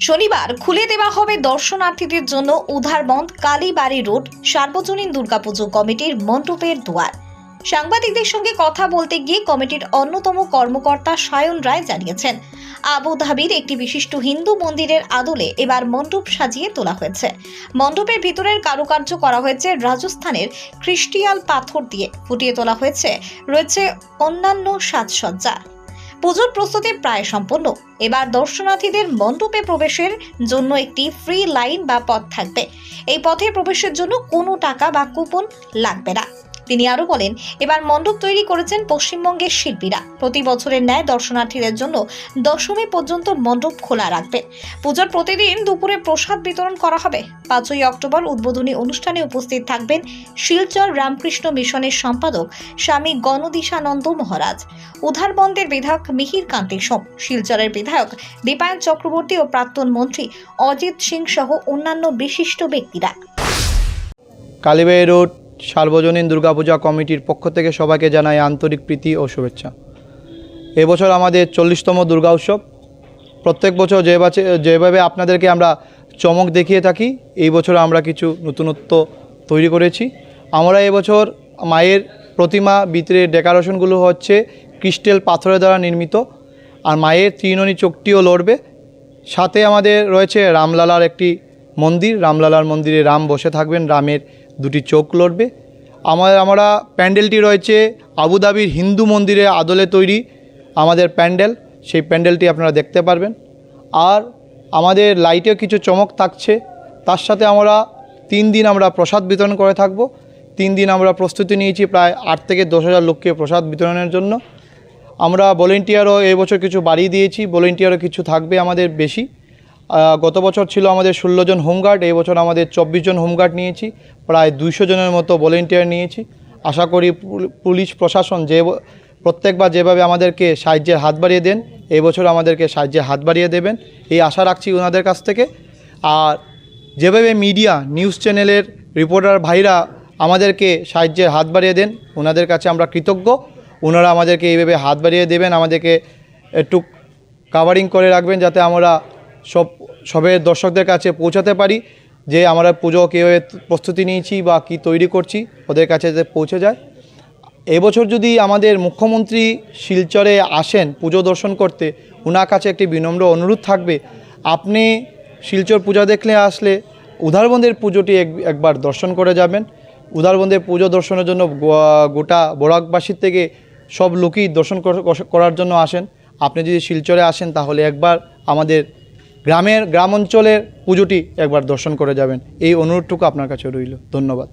শনিবার খুলে দেওয়া হবে দর্শনার্থীদের জন্য উধারবন্দ কালীবাড়ি রোড, সার্বজনীন দুর্গাপুজো কমিটির মণ্ডপের দুয়ার। সাংবাদিকদের সঙ্গে কথা বলতে গিয়ে কমিটির অন্যতম কর্মকর্তা সায়ন রায় জানিয়েছেন, আবুধাবির একটি বিশিষ্ট হিন্দু মন্দিরের আদলে এবার মণ্ডপ সাজিয়ে তোলা হয়েছে। মণ্ডপের ভিতরের কারুকার্য করা হয়েছে রাজস্থানের খ্রিস্টিয়াল পাথর দিয়ে। ফুটিয়ে তোলা হয়েছে, রয়েছে অন্যান্য সাজসজ্জা। পুজোর প্রস্তুতি প্রায় সম্পন্ন। এবার দর্শনার্থীদের মণ্ডপে প্রবেশের জন্য একটি ফ্রি লাইন বা পথ থাকবে। এই পথে প্রবেশের জন্য কোনো টাকা বা কুপন লাগবে না। তিনি আরও বলেন, এবার মণ্ডপ তৈরি করেছেন পশ্চিমবঙ্গের শিল্পীরা। প্রতি বছরের ন্যায় দর্শনার্থীদের জন্য দশমী পর্যন্ত মণ্ডপ খোলা রাখবেন। পুজোর প্রতিদিন দুপুরে প্রসাদ বিতরণ করা হবে। পাঁচই অক্টোবর উদ্বোধনী অনুষ্ঠানে উপস্থিত থাকবেন শিলচর রামকৃষ্ণ মিশনের সম্পাদক স্বামী গণদিশানন্দ মহারাজ উধারবন্দের বিধায়ক মিহির কান্তি সোম, শিলচরের বিধায়ক দীপায়ন চক্রবর্তী ও প্রাক্তন মন্ত্রী অজিত সিং সহ অন্যান্য বিশিষ্ট ব্যক্তিরা। কালীবাড়ি রোড সার্বজনীন দুর্গাপূজা কমিটির পক্ষ থেকে সবাইকে জানাই আন্তরিক প্রীতি ও শুভেচ্ছা। এবছর আমাদের চল্লিশতম দুর্গা উৎসব। প্রত্যেক বছর যে যেভাবে আপনাদেরকে আমরা চমক দেখিয়ে থাকি, এই বছর আমরা কিছু নতুনত্ব তৈরি করেছি। আমরা এবছর মায়ের প্রতিমা ভিতরে ডেকোরেশনগুলো হচ্ছে ক্রিস্টেল পাথরের দ্বারা নির্মিত। আর মায়ের ত্রিননী চোখটিও লড়বে। সাথে আমাদের রয়েছে রামলালার একটি মন্দির। রামলালার মন্দিরে রাম বসে থাকবেন, রামের দুটি চোখ লড়বে। আমার, আমরা প্যান্ডেলটি রয়েছে আবুধাবির হিন্দু মন্দিরে আদলে তৈরি। আমাদের প্যান্ডেল, সেই প্যান্ডেলটি আপনারা দেখতে পারবেন। আর আমাদের লাইটেও কিছু চমক থাকছে। তার সাথে আমরা তিন দিন আমরা প্রসাদ বিতরণ করে থাকব। তিন দিন আমরা প্রস্তুতি নিয়েছি প্রায় আট থেকে দশ হাজার লোককে প্রসাদ বিতরণের জন্য। আমরা ভলেন্টিয়ারও এবছর কিছু বাড়িয়ে দিয়েছি। ভলেন্টিয়ারও কিছু থাকবে আমাদের বেশি। গত বছর ছিল আমাদের ষোলো জন হোমগার্ড এই বছর আমাদের চব্বিশ জন হোমগার্ড নিয়েছি, প্রায় দুইশো জনের মতো ভলেন্টিয়ার নিয়েছি। আশা করি পুল- পুলিশ প্রশাসন যে প্রত্যেকবার যেভাবে আমাদেরকে সাহায্যের হাত বাড়িয়ে দেন, এই বছর আমাদেরকে সাহায্যের হাত বাড়িয়ে দেবেন। এই আশা রাখছি ওনাদের কাছ থেকে। আর যেভাবে মিডিয়া, নিউজ চ্যানেলের রিপোর্টার ভাইরা আমাদেরকে সাহায্যের হাত বাড়িয়ে দেন ওনাদের কাছে আমরা কৃতজ্ঞ। ওনারা আমাদেরকে এইভাবে হাত বাড়িয়ে দেবেন, আমাদেরকে একটু কাভারিং করে রাখবেন, যাতে আমরা সব সবের দর্শকদের কাছে পৌঁছাতে পারি যে আমরা পুজো কীভাবে প্রস্তুতি নিয়েছি বা কি তৈরি করছি, ওদের কাছে যাতে পৌঁছে যায়। এবছর যদি আমাদের মুখ্যমন্ত্রী শিলচরে আসেন পুজো দর্শন করতে ওনার কাছে একটি বিনম্র অনুরোধ থাকবে, আপনি শিলচর পূজা দেখলে আসলে উধারবন্দের পুজোটি এক- একবার দর্শন করে যাবেন। উধারবন্দের পুজো দর্শনের জন্য গোটা বরাকবাসীর থেকে সব লোকই দর্শন করার জন্য আসেন। আপনি যদি শিলচরে আসেন তাহলে একবার আমাদের গ্রামের গ্রাম অঞ্চলের পুজোটি একবার দর্শন করে যাবেন। এই অনুরোধটুকু আপনার কাছে রইল। ধন্যবাদ।